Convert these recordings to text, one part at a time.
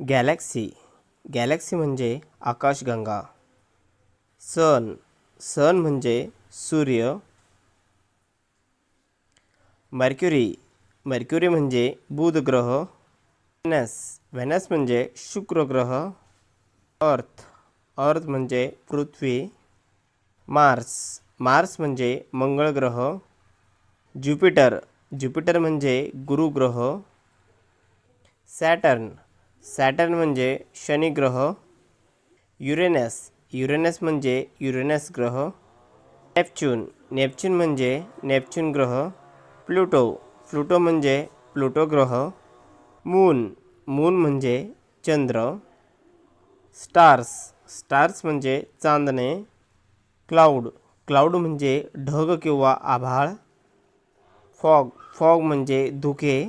Galaxy. Galaxy म्हणजे आकाशगंगा. सन. सन म्हणजे सूर्य. मर्क्युरी. मर्क्युरी म्हणजे बुध ग्रह व्हेनस. व्हेनस म्हणजे शुक्र ग्रह अर्थ. अर्थ म्हणजे पृथ्वी. मार्स. मार्स म्हणजे मंगळ ग्रह ज्युपिटर. ज्युपिटर म्हणजे गुरु ग्रह सॅटर्न. सॅटर्न म्हणजे शनी ग्रह, युरेनस युरेनस म्हणजे युरेनस ग्रह, नेपच्यून नेपच्यून म्हणजे नेपच्यून ग्रह, प्लुटो प्लुटो म्हणजे प्लुटो ग्रह, मून मून म्हणजे चंद्र, स्टार्स स्टार्स म्हणजे चांदणे, क्लाउड क्लाउड म्हणजे ढग किंवा आभाळ, फॉग फॉग म्हणजे धुके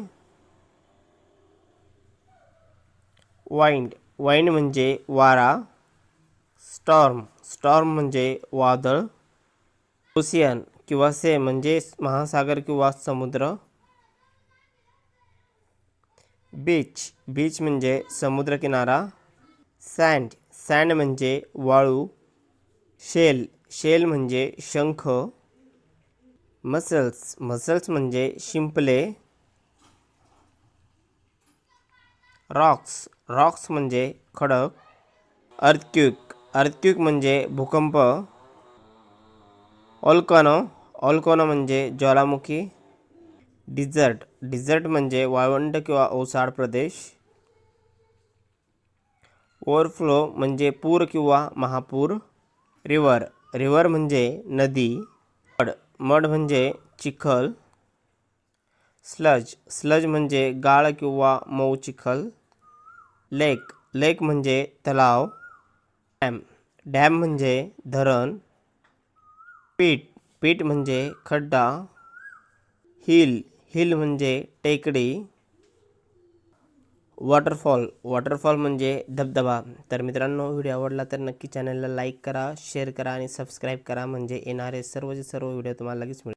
वाइंड वाइंड म्हणजे वारा, स्टॉर्म स्टॉर्म म्हणजे वादळ, ओशियन किंवा से म्हणजे महासागर किंवा समुद्र, बीच बीच म्हणजे समुद्रकिनारा सँड सँड म्हणजे वाळू, शेल शेल म्हणजे शंख, मसल्स मसल्स म्हणजे शिंपले रॉक्स रॉक्स म्हणजे खडक. अर्थक्यूक अर्थक्यूक म्हणजे भूकंप. ऑल्कनो ऑल्कनो म्हणजे ज्वालामुखी. डिझर्ट डिझर्ट म्हणजे वाळवंट किंवा ओसाड प्रदेश. ओव्हरफ्लो म्हणजे पूर किंवा महापूर. रिवर रिवर म्हणजे नदी. मड मड म्हणजे चिखल. स्लज. स्लज म्हणजे गाळ किंवा मऊ चिखल लेक. लेक म्हणजे तलाव. डॅम. डॅम म्हणजे धरण. पीठ. पीठ म्हणजे खड्डा. हिल. हिल म्हणजे टेकडी. वॉटरफॉल. वॉटरफॉल म्हणजे धबधबा. तर मित्रांनो व्हिडिओ आवडला तर नक्की चॅनलला लाईक करा शेअर करा आणि सबस्क्राईब करा. म्हणजे येणारे सर्वचे सर्व व्हिडिओ तुम्हाला लगेच मिळेल